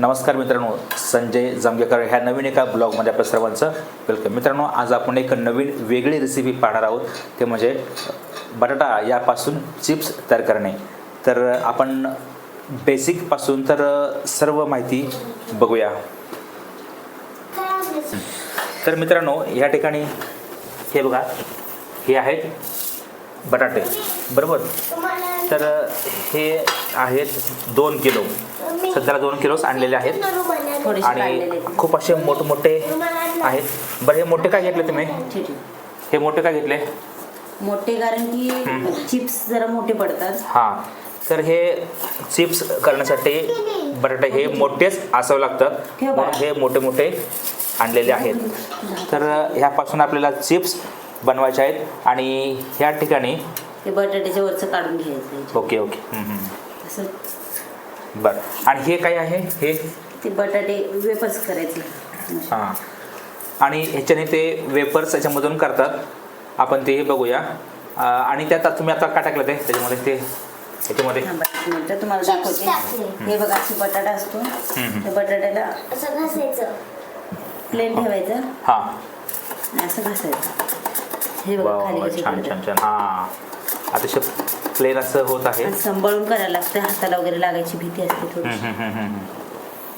नमस्कार मित्रांनो संजय जांभेकर ह्या नवीन एका ब्लॉगमध्ये आपल्या सर्वांचं वेलकम मित्रांनो आज आपण एक नवीन वेगळी रेसिपी पाहणार आहोत. ते म्हणजे बटाटा यापासून चिप्स तयार करणे. तर आपण बेसिकपासून तर सर्व माहिती बघूया. तर मित्रांनो या ठिकाणी हे बघा हे आहेत बटाटे. बरोबर? तर हे आहेत दोन किलो. सध्याला दोन किलोच आणलेले आहेत. आणि. खूप असे मोठमोठे आहेत. बरं हे मोठे काय घेतले तुम्ही. हे मोठे काय घेतले? मोठे कारण की चिप्स जरा मोठे पडतात. हां. तर हे चिप्स करण्यासाठी बटाटे हे मोठेच असावं लागतात. म्हणून. हे मोठे मोठे आणलेले आहेत. तर ह्यापासून आपल्याला चिप्स बनवायचे आहेत. आणि ह्या ठिकाणी बटाट्याच्या वरचं काढून घ्यायचं. Okay okay. बरं. आणि हे काय आहे? हे? ते बटाटे वेपर्स करायचे. हां. आणि ह्याच्याने ते वेपर्स याच्यामधून करतात. आपण ते बघूया. अं, आणि त्यात आता तुम्ही आता काय टाकलं ते? त्याच्यामध्ये ते ह्याच्यामध्ये. थांबा एक मिनिटं तुम्हाला दाखवते. हे बघा बटाटा असतो. हम्म. त्या बटाट्याला असं घासायचं प्लेन ठेवायचं. हां. आणि असं घासायचं. हे बघा वा खाली वा कसे छान. छान छान. हां. अतिशय प्लेन असं होत आहे. सांभाळून करायला लागतं हाताला वगैरे लागायची भीती असते थोडी.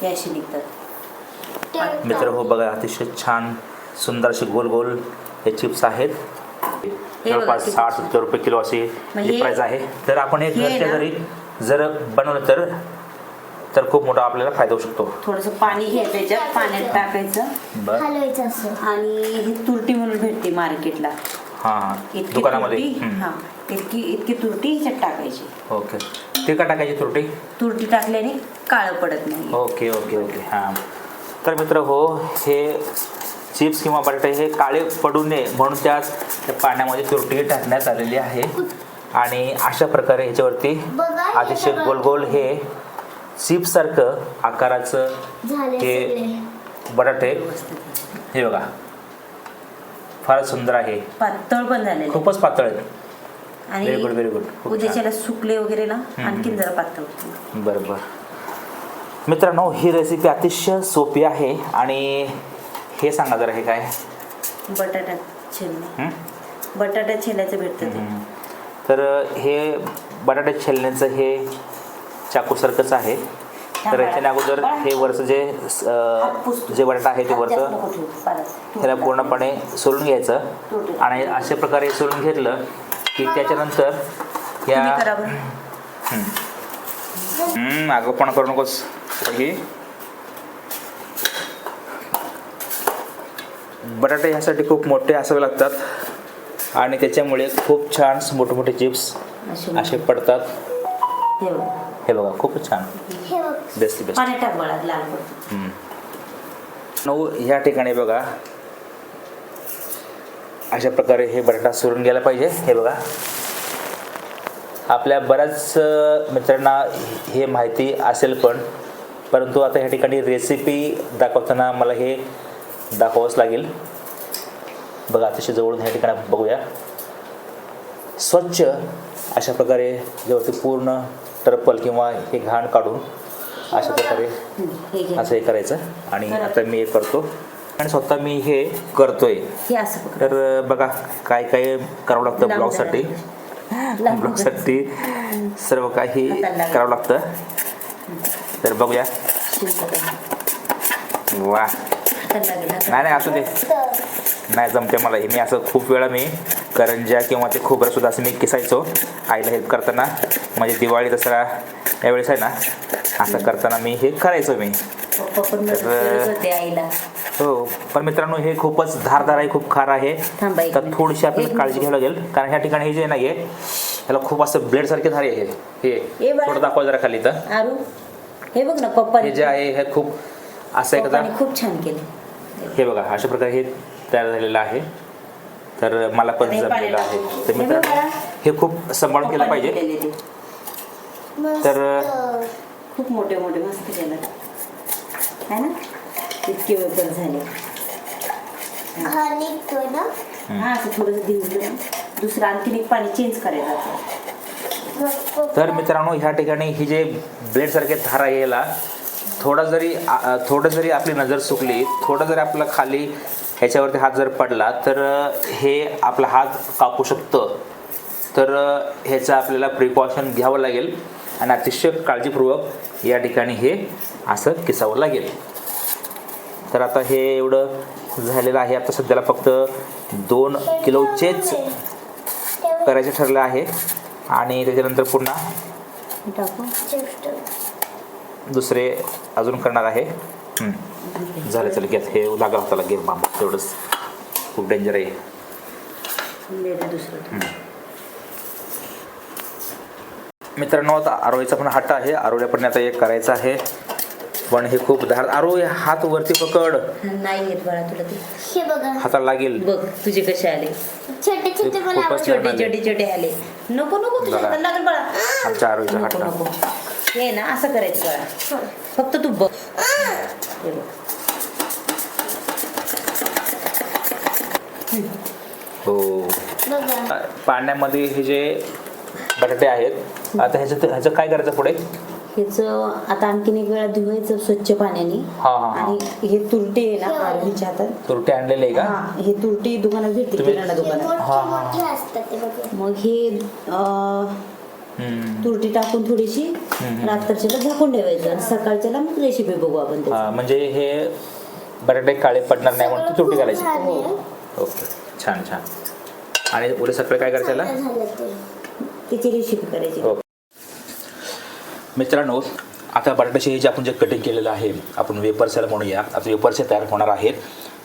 हे अशी निघतात. मित्र हो बघा अतिशय छान सुंदर असे गोल गोल हे चिप्स आहेत. जवळपास किती साठ सत्तर रुपये किलो अशी म्हणजे प्राइस आहे. तर आपण हे हे घरच्या ना- घरी जर बनवलं तर तर खूप मोठा आपल्याला फायदा होऊ शकतो. थोडंसं पाणी घ्यायचं याच्यात पाण्यात टाकायचं. बरं. हलवायचं असं आणि ही तुरटी म्हणून भेटते मार्केटला. हां इतकी दुकानामध्ये. तुरटी. हा इतकी इतकी तुरटी ह्याच्यात टाकायची. ओके. ते का टाकायची त्रुटी? तुरटी टाकल्याने काळं पडत नाही. Okay okay okay. हां. तर मित्र हो हे चिप्स किंवा बटाटे हे काळे पडू नये म्हणून त्यात त्या पाण्यामध्ये तुरटी टाकण्यात आलेली आहे. आणि अशा प्रकारे ह्याच्यावरती बघा, हे अतिशय बघा. गोल गोल हे चिप्ससारखं आकाराचं झाले हे सगळे. बटाटे. हे बघा. फारच सुंदर आहे. पातळ पण झालेले खूपच पातळ आहे. आणि व्हेरी गुड व्हेरी गुड उद्याच्याला सुकले वगैरे ना. आणखीन जरा पातळ बरं बरं. मित्रांनो ही रेसिपी अतिशय सोपी आहे आणि हे सांगा जरा हे काय? बटाटा छेलणे? बटाटा छेलायचं भेटतं ते. तर हे बटाटे छेलण्याचं हे चाकूसारखंच आहे. तर याच्याने अगोदर हे वरचं जे जे बटाटा आहे ते वरचं ह्याला पूर्णपणे सोलून घ्यायचं. आणि अशा प्रकारे सोलून घेतलं की त्याच्यानंतर या आगोपण करू नकोस. ही बटाटे ह्यासाठी खूप मोठे असावे लागतात. आणि त्याच्यामुळे खूप छान मोठे चिप्स असे पडतात. हे बघ. हे बघा खूपच छान. हे बेस्ट बेस्ट पाणी टाक बळा लाल पडतं. नऊ ह्या ठिकाणी बघा. अशा प्रकारे हे बटाटा सोडून गेला पाहिजे. हे बघा. आपल्या बऱ्याच अ, मित्रांना हे माहिती असेल पण परंतु आता ह्या ठिकाणी रेसिपी दाखवताना मला हे दाखवावंच लागेल. बघा अतिशय जवळून ह्या ठिकाणी आपण बघूया. स्वच्छ अशा प्रकारे जेवढी पूर्ण टर्पल किंवा हे घाण काढून अशा प्रकारे असं हे करायचं आणि आता मी हे करतो. आणि स्वतः मी हे करतोय. हे. तर बघा काय काय करावं लागतं ब्लॉगसाठी. ब्लॉगसाठी सर्व काही करावं लागतं. तर बघूया. वा. नाही नाही असू दे. नाही जमते मला हे. मी असं खूप वेळा मी करंज्या किंवा ते खोबरं सुद्धा असं मी किसायचो. आईला हेल्प करताना. म्हणजे दिवाळी दसरा यावेळेस आहे ना असं करताना मी हे करायचो मी पप्पा पण मदत करत होते आईला हो पण मित्रांनो हे खूपच धारदार आहे खूप खार आहे थांबा एक तर मिनिट. थोडीशी आपल्याला एक काळजी. घ्यावी लागेल कारण ह्या ठिकाणी हे जे नाही आहे ह्याला खूप असं ब्लेड सारखे धारे आहे हे हे. थोडं दाखवा जरा खाली तर आरू हे बघ ना पप्पा हे जे आहे हे खूप असं एकदा खूप छान केले हे बघा अशा प्रकारे हे तयार झालेलं आहे तर मला पण जमलेलं आहे. तर मित्रांनो. हे खूप सांभाळून केलं पाहिजे. तर- खूप मोठे मोठे मस्त केलं. है ना? इतके वेपर झाले. हा निघतोय ना हा असं थोडंसं दिवलं दुसरं आणखीन एक पाणी चेंज करायचं तर मित्रांनो ह्या ठिकाणी ही जे ब्लेड सारखे धार आहे याला थोडा जरी थोडं जरी आपली नजर चुकली थोडं जरी आपला खाली ह्याच्यावरती हात जर पडला तर हे आपला हात कापू शकतं. तर ह्याचं आपल्याला प्रिकॉशन घ्यावं लागेल. आणि अतिशय काळजीपूर्वक या ठिकाणी हे असं किसावं लागेल तर आता हे एवढं झालेलं आहे. आता सध्याला फक्त दोन किलोचेच करायचे ठरलं आहे. आणि त्याच्यानंतर पुन्हा दुसरे अजून करणार आहे. झालं चल घेत हे लागला होता लागेल बाबा तेवढंच. खूप डेंजर आहे. दुसरं मित्रांनो आता आरोळीचा पण हट्ट आहे. आरोळ्या पण आता एक करायचं आहे. पण हे खूप धार आरो हात वरती पकड. नाही येत बाळा तुला ते. हे बघा. हाताला लागेल. बघ तुझे कसे आले? छोटे छोटे मला खूपच आवडतात. छान छोटे आले. छोटे छोटे आले. नको नको तुझ्या बघा. हाताला लागेल बाळा. आमच्या आरोळीचा नको हट्ट. नको. हे ना असं करायचं बाळा. फक्त तू बघ. हे बघ. हो. बघा. पाण्यामध्ये हे जे बटाटे आहेत आता ह्याचं ह्याचं काय करायचं पुढे हेच आता आणखीन एक वेळा धुवायचं स्वच्छ पाण्याने हा, हा, हा. आणि हे तुरटे आहे ना आरवीच्या हातात तुरटे आणलेले आहे का हा हे तुरटी दुकानात भेटते तुम्ही- किराणा हे दुकानात मोठे हा, हा. मोठे असतात ते बघा मग हे अं, हम्म. तुरटी टाकून थोडीशी हम्म. रात्रच्याला झाकून ठेवायचं आणि सकाळच्याला मग रेसिपी बघू आपण त्याची. हा, म्हणजे हे बटाटे काळे पडणार नाही म्हणून ती तुरटी करायची झाले. ओके छान छान आणि उद्या सकाळी काय करायचं याला? झालं ते त्याची रेसिपी करायची हो. मित्रांनो आता बटाट्याचे हे जे आपण जे कटिंग केलेलं आहे आपण वेपरसेल म्हणूया आता वेपरसे तयार होणार आहेत.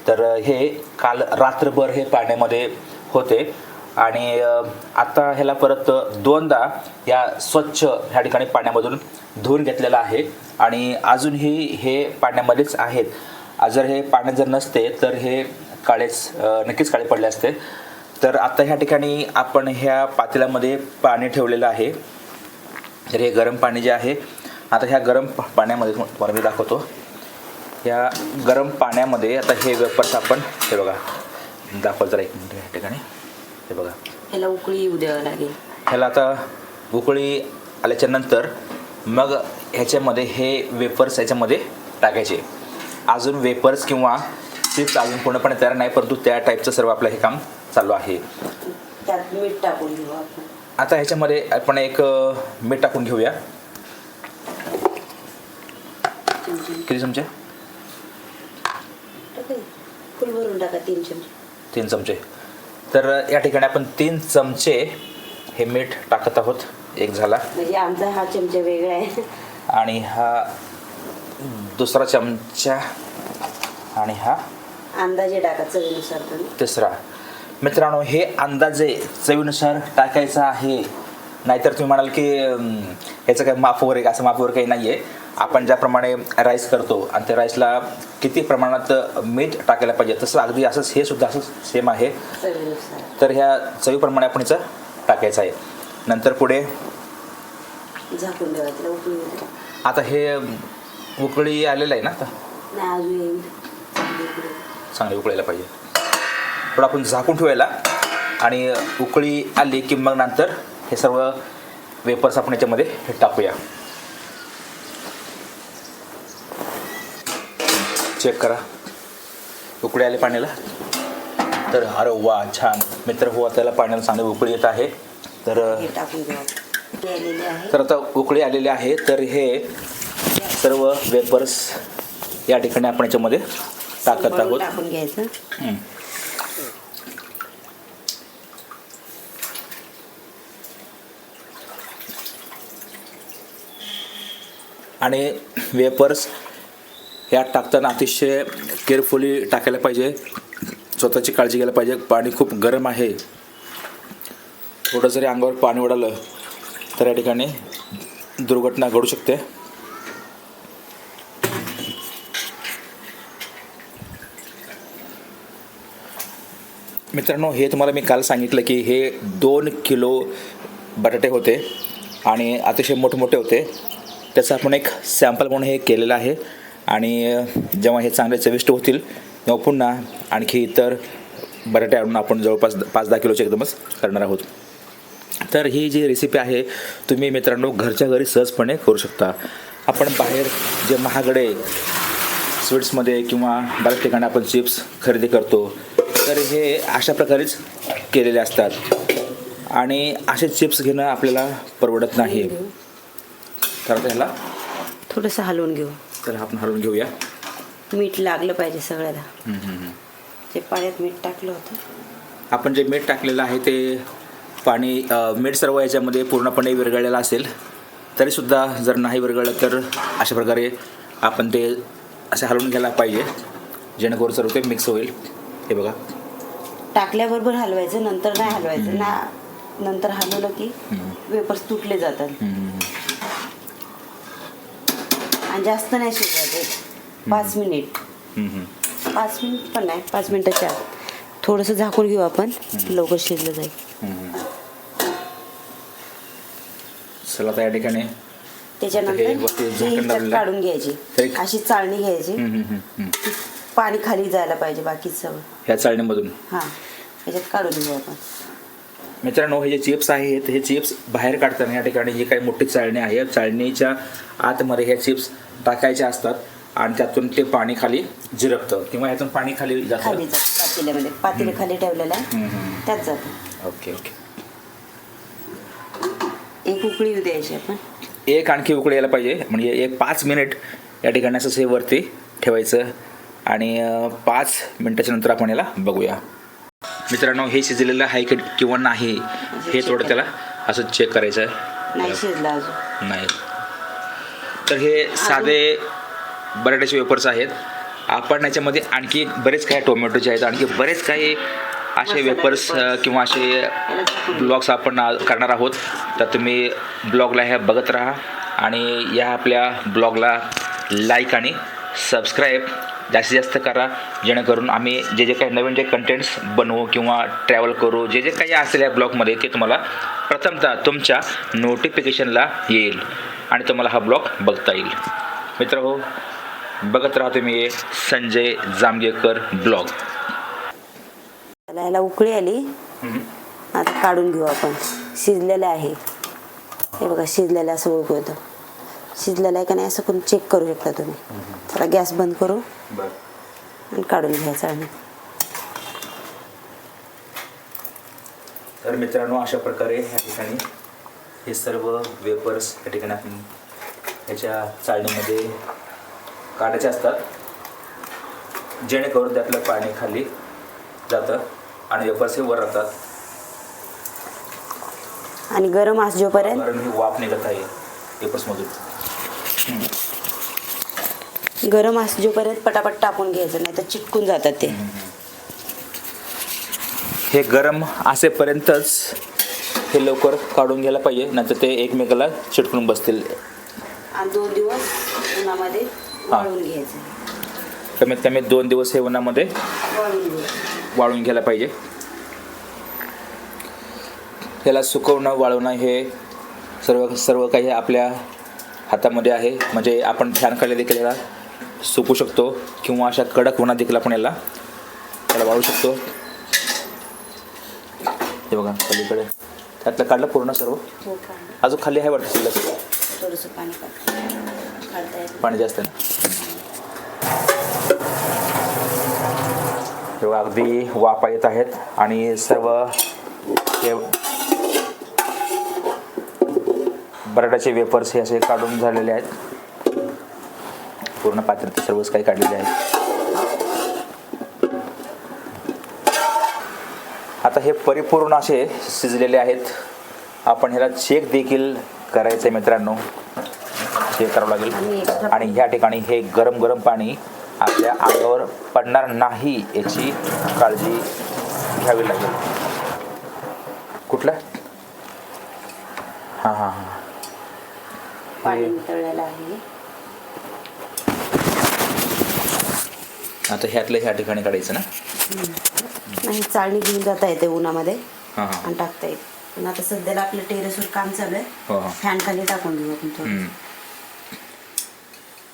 तर हे काल रात्रभर हे पाण्यामध्ये होते. आणि आता ह्याला परत दोनदा या स्वच्छ ह्या ठिकाणी पाण्यामधून धुवून घेतलेलं आहे. आणि अजूनही हे पाण्यामध्येच आहेत. जर हे पाण्यात जर नसते तर हे काळेच नक्कीच काळे पडले असते. तर आता ह्या ठिकाणी आपण ह्या पातेल्यामध्ये पाणी ठेवलेलं आहे. तर हे गरम पाणी जे आहे आता ह्या गरम पाण्यामध्ये तुम- तुम्हाला मी दाखवतो. या गरम पाण्यामध्ये आता हे वेपर्स आपण हे बघा दाखवत जरा एक मिनिट या ठिकाणी. हे बघा. ह्याला उकळी येऊ द्यावं लागेल. ह्याला आता उकळी आल्याच्यानंतर मग ह्याच्यामध्ये हे वेपर्स ह्याच्यामध्ये टाकायचे. अजून वेपर्स किंवा चिप्स अजून पूर्णपणे तयार नाही परंतु त्या टाईपचं सर्व आपलं हे काम चालू आहे. त्यात मीठ टाकून घेऊ आपण. आता ह्याच्यामध्ये आपण एक मीठ टाकून घेऊया. किती चमचे? तीन चमचे. तर या ठिकाणी आपण तीन चमचे हे मीठ टाकत आहोत. एक झाला. म्हणजे आमचा हा चमचा वेगळा आहे. आणि हा दुसरा चमचा आणि हा अंदाजे टाका चवीनुसार तिसरा. मित्रांनो हे अंदाजे चवीनुसार टाकायचं आहे. नाहीतर तुम्ही म्हणाल की ह्याचं काही माप वगैरे असं माप वगैरे काही नाही आहे आपण ज्याप्रमाणे राईस करतो आणि त्या राईसला किती प्रमाणात मीठ टाकायला पाहिजे तसं अगदी असंच हे सुद्धा असंच सेम आहे. तर ह्या चवीप्रमाणे आपण हिचं टाकायचं आहे. नंतर पुढे. आता हे उकळी आलेलं आहे ना आता. चांगली उकळायला पाहिजे. थोडं आपण झाकून ठेवायला. आणि उकळी आली की मग नंतर हे सर्व वेपर्स आपण याच्यामध्ये हे टाकूया. चेक करा. उकळी आली पाण्याला. तर अरे वा छान. मित्र हो त्याला पाण्याला चांगली उकळी येत आहे. तर तर आता उकळी आलेली आहे. तर हे सर्व वेपर्स या ठिकाणी आपण याच्यामध्ये टाकत आहोत टाकून घ्यायचं हं. आणि वेपर्स ह्यात टाकताना अतिशय केअरफुली टाकायला पाहिजे. स्वतःची काळजी घ्यायला पाहिजे. पाणी खूप गरम आहे. थोडं जरी अंगावर पाणी उडालं तर या ठिकाणी दुर्घटना घडू शकते. मित्रांनो हे तुम्हाला मी काल सांगितलं की हे दोन किलो बटाटे होते आणि अतिशय मोठमोठे होते. त्याचं आपण एक सॅम्पल म्हणून हे केलेलं आहे. आणि जेव्हा हे चांगले चविष्ट होतील तेव्हा पुन्हा आणखी इतर बटाटे आणून आपण जवळपास पाच दहा किलोचे एकदमच करणार आहोत. तर ही जी रेसिपी आहे तुम्ही मित्रांनो घरच्या घरी सहजपणे करू शकता. आपण बाहेर जे महागडे स्वीट्समध्ये किंवा बऱ्याच ठिकाणी आपण चिप्स खरेदी करतो तर हे अशा प्रकारेच केलेले असतात. आणि असे चिप्स घेणं आपल्याला परवडत नाही. तर ह्याला थोडंसं हलवून घेऊ. त्याला आपण हलवून घेऊया. मीठ लागलं पाहिजे सगळ्याला. जे पाण्यात मीठ टाकलं होतं. आपण जे मीठ टाकलेलं आहे ते पाणी मीठ सर्व याच्यामध्ये पूर्णपणे विरघळलेलं असेल तरीसुद्धा जर नाही विरघळलं तर अशा प्रकारे आपण ते असे हलवून घ्यायला पाहिजे जेणेकरून सर्व ते मिक्स होईल. हे बघा. टाकल्याबरोबर हलवायचं नंतर नाही हलवायचं. ना नंतर हलवलं की. वेपर्स तुटले जातात. आणि जास्त नाही शिजवायचे पाच मिनिट. पाच मिनिट पण नाही पाच मिनिटाच्या आत. थोडंसं झाकून घेऊ आपण लवकर शिजलं जाईल. चला आता या ठिकाणी. त्याच्यानंतर हे वरती झाकण ह्याच्यात लावलेलं आहे. काढून घ्यायची. तरी- अशी चाळणी घ्यायची. हम्म, हम्म, हम्म, हम्म. पाणी खाली जायला पाहिजे बाकी सगळं ह्या चाळणीमधून. हां. ह्याच्यात काढून घेऊ आपण. मित्रांनो हे जे चिप्स आहेत हे चिप्स बाहेर काढताना या ठिकाणी ही काही मोठी चाळणी आहे. या चाळणीच्या आतमध्ये हे चिप्स टाकायचे असतात आणि त्यातून ते पाणी खाली झिरपतं किंवा ह्यातून पाणी खाली जातं? पातेल्यामध्ये. पातेले खाली ठेवलेलं आहे. हम्म, हम्म. त्यात जातं. Okay okay. एक उकळी येऊ द्यायची आपण. एक आणखी उकळी यायला पाहिजे. म्हणजे एक पाच मिनिट या ठिकाणी असं हे वरती ठेवायचं. आणि अं, पाच मिनटाच्या नंतर आपण याला बघूया. मित्रांनो हे शिजलेलं आहे की किंवा नाही हे थोडं त्याला असं चेक करायचं आहे. नाही शिजला अजून. नाही. तर हे साधे बटाट्याचे वेपर्स आहेत. आपण याच्यामध्ये आणखी बरेच काही टोमॅटोचे आहेत आणखी बरेच काही असे वेपर्स. किंवा असे ब्लॉग्स आपण करणार आहोत. तर तुम्ही ब्लॉगला ह्या बघत राहा आणि या आपल्या ब्लॉगला लाईक आणि सबस्क्राईब जास्तीत जास्त करा. जेणेकरून आम्ही जे जे काही नवीन जे कंटेंट्स बनवू किंवा ट्रॅव्हल करू जे जे काही असेल या ब्लॉगमध्ये ते तुम्हाला प्रथमतः तुमच्या नोटिफिकेशनला येईल. आणि तुम्हाला हा ब्लॉग बघता येईल. मित्र हो बघत राहा तुम्ही संजय जांभेकर ब्लॉग. त्याला याला उकळी आली. आता काढून घेऊ आपण. शिजलेलं आहे. हे बघा शिजलेलं असं ओळखू येतं. शिजलेलं आहे का नाही असं करून चेक करू शकता तुम्ही. त्याला गॅस बंद करू. आणि काढून घ्यायचं आणि तर मित्रांनो अशा प्रकारे ह्या ठिकाणी हे सर्व वेपर्स या ठिकाणी आपण ह्याच्या चाळणीमध्ये काढायचे असतात. जेणेकरून त्यातलं पाणी खाली जातं आणि वेपर्स हे वर राहतात. आणि गरम आस जोपर्यंत कारण ही वाफ निघत आहे वेपर्समधून गरम आस जोपर्यंत पटापट टाकून घ्यायचं नाही तर चिटकून जातात ते. हे गरम असेपर्यंतच हे लवकर काढून घ्यायला पाहिजे नंतर ते एकमेकाला चिटकून बसतील. आणि दोन दिवस उन्हामध्ये वाळून घ्यायचं. कमीत कमी दोन दिवस हे उन्हामध्ये वाळून घ्यायला पाहिजे. त्याला सुकवणं वाळवणं हे सर्व सर्व काही आपल्या हातामध्ये आहे. म्हणजे आपण फॅन खाली देखील याला सुकू शकतो किंवा अशा कडक उन्हात देखील आपण याला त्याला वाळू शकतो. हे बघा पलीकडे. त्यातलं काढलं पूर्ण सर्व. हो काढलं. अजून खाली आहे वाटतं शिल्लक. थोडंसं पाणी काढ काढता येतं पाणी जास्त आहे तेव्हा अगदी वापा येत आहेत आणि सर्व हे बटाट्याचे वेपर्स हे असे काढून झालेले आहेत. पूर्ण पात्रात सर्वच काही काढलेले आहेत. आता हे परिपूर्ण असे शिजलेले आहेत. आपण ह्याला चेक देखील करायचं आहे मित्रांनो. चेक करावं लागेल. आणि ह्या ठिकाणी हे गरम गरम पाणी आपल्या अंगावर पडणार नाही याची काळजी घ्यावी लागेल. कुठलं? हां हां हां पाणी नितळलेलं आहे आता ह्यातलं ह्या ठिकाणी काढायचं ना? नाही चाळणी घेऊन जाता येते उन्हामध्ये. हां हां. आणि टाकता येते. पण आता सध्याला आपलं टेरेसवर काम चालू आहे. हो हो. फॅन खाली टाकून घेऊ आपण थोडं.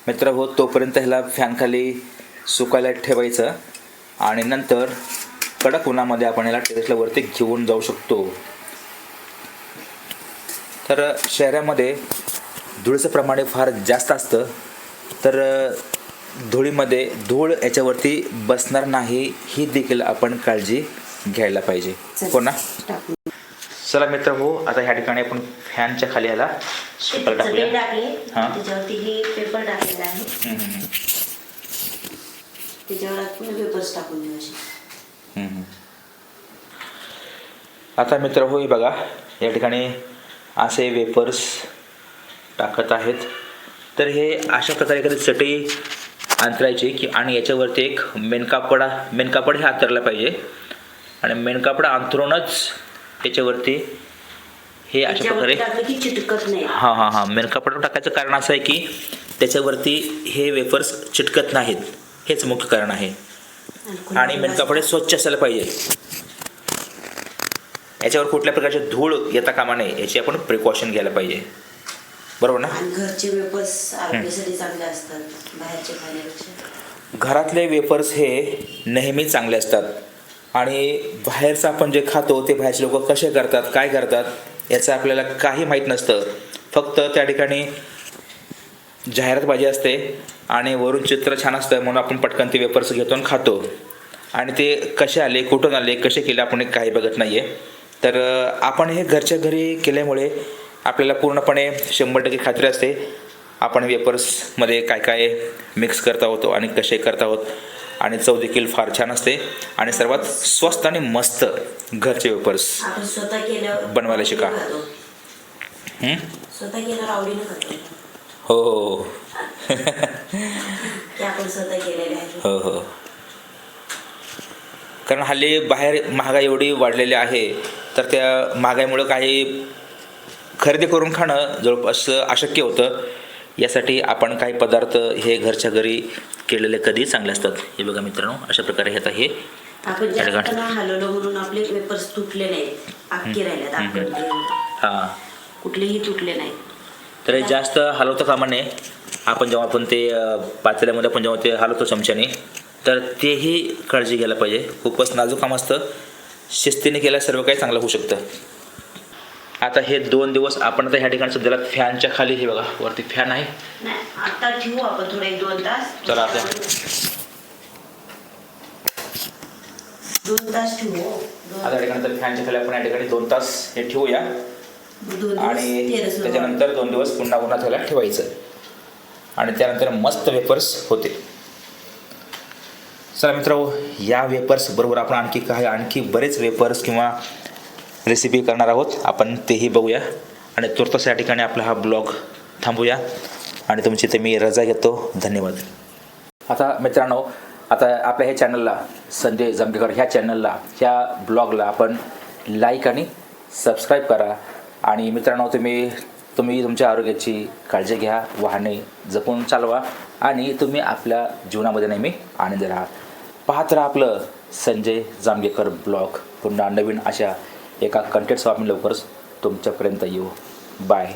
मित्र हो तोपर्यंत ह्याला फॅन खाली सुकायला ठेवायचं. आणि नंतर कडक उन्हामध्ये आपण ह्याला टेरेसला वरती घेऊन जाऊ शकतो. तर शहरामध्ये धुळीचं प्रमाणे फार जास्त असतं. तर धुळीमध्ये धूळ याच्यावरती बसणार नाही ही देखील आपण काळजी घ्यायला पाहिजे. हो ना? टाकून चला मित्र हो आता ह्या ठिकाणी आपण फॅनच्या खाली ह्याला पेपर टाकले. हा. त्याच्यावरती हे पेपर टाकलेला आहे. हम्म, हम्म, त्याच्यावर आपण पेपर्स टाकून देऊ असे. हम्म, हम्म. आता मित्र हो हे बघा या ठिकाणी असे वेपर्स टाकत आहेत. तर हे अशा प्रकारे एखादी चटई अंतरायची की आणि याच्यावरती एक मेनकापडा मेनकापड हे अंतरला पाहिजे. आणि मेनकापड अंतरूनच त्याच्यावरती हे अशा प्रकारे हां हां हां. मेनकापड टाकायचं कारण असं आहे की त्याच्यावरती हे वेफर्स चिटकत नाहीत. हेच मुख्य कारण आहे. आणि मेनकापडे स्वच्छ असायला पाहिजे. याच्यावर कुठल्या प्रकारचे धूळ येता कामा नये याची आपण प्रिकॉशन घ्यायला पाहिजे. बरोबर ना? आणि घरचे वेपर्स आरोग्यासाठी चांगले असतात बाहेरचे खाण्यापेक्षा. घरातले वेफर्स हे नेहमी चांगले असतात. आणि बाहेरचं आपण जे खातो ते बाहेरचे लोक कसे करतात काय करतात याचं आपल्याला काही माहीत नसतं. फक्त त्या ठिकाणी जाहिरात पाहिजे असते आणि वरून चित्र छान असतं म्हणून आपण पटकन ते वेफर्स घेतो आणि खातो. आणि ते कसे आले कुठून आले कसे केले आपण हे काही बघत नाही आहे तर आपण हे घरच्या घरी केल्यामुळे आपल्याला पूर्णपणे शंभर टक्के खात्री असते आपण वेपर्समध्ये काय काय मिक्स करता होतो आणि कसे करता आहोत. आणि चव देखील फार छान असते. आणि सर्वात स्वस्त आणि मस्त घरचे वेपर्स बनवायला शिका. हं? हो. हो हो. कारण हल्ली बाहेर महागाई एवढी वाढलेली आहे तर त्या महागाईमुळं काही खरेदी करून खाणं जवळपास अशक्य होतं. यासाठी आपण काही पदार्थ हे घरच्या घरी केलेले कधी चांगले असतात. हे बघा मित्रांनो अशा प्रकारे हे आता हे आपण अरे वा. जास्त नाही हलवलं म्हणून आपले पेपर्स तुटले नाहीत. अख्खे राहिलेत आकडले हां. कुठलेही तुटले नाहीत. तर जास्त हलवतं कामा नये आपण जेव्हा आपण ते पातेल्यामध्ये आपण जेव्हा ते हलवतो चमच्याने तर तेही काळजी घ्यायला पाहिजे. खूपच नाजूक काम असतं. शिस्तीने केल्यास सर्व काही चांगलं होऊ शकतं. आता हे दोन दिवस आपण आता ह्या ठिकाणी सध्याला फॅनच्या खाली हे बघा वरती फॅन आहे. नाही आता ठेवू आपण थोडे एक दोन तास. चला आता. दोन तास ठेवू दोन- आता या ठिकाणी तर फॅनच्या खाली आपण या ठिकाणी दोन तास हे ठेवूया. आणि त्याच्यानंतर दोन दिवस पुन्हा उन्हात ह्याला ठेवायचं. आणि त्यानंतर मस्त वेपर्स होते. चला मित्र या वेपर्स बरोबर आपण आणखी काय आणखी बरेच वेपर्स किंवा रेसिपी करणार आहोत. आपण तेही बघूया. आणि तुर्तस या ठिकाणी आपला हा ब्लॉग थांबूया. आणि तुमची ते मी रजा घेतो. धन्यवाद. आता मित्रांनो आता आपल्या ह्या चॅनलला संजय जांभेकर ह्या चॅनलला ह्या ब्लॉगला आपण लाईक आणि सबस्क्राईब करा. आणि मित्रांनो तुम्ही तुम्ही तुमच्या आरोग्याची काळजी घ्या. वाहने जपून चालवा. आणि तुम्ही आपल्या जीवनामध्ये नेहमी आनंद राहा. पाहत राहा आपलं संजय जांभेकर ब्लॉग पुन्हा नवीन अशा एका कंटेंटसह आम्ही लवकरच तुमच्यापर्यंत येऊ. बाय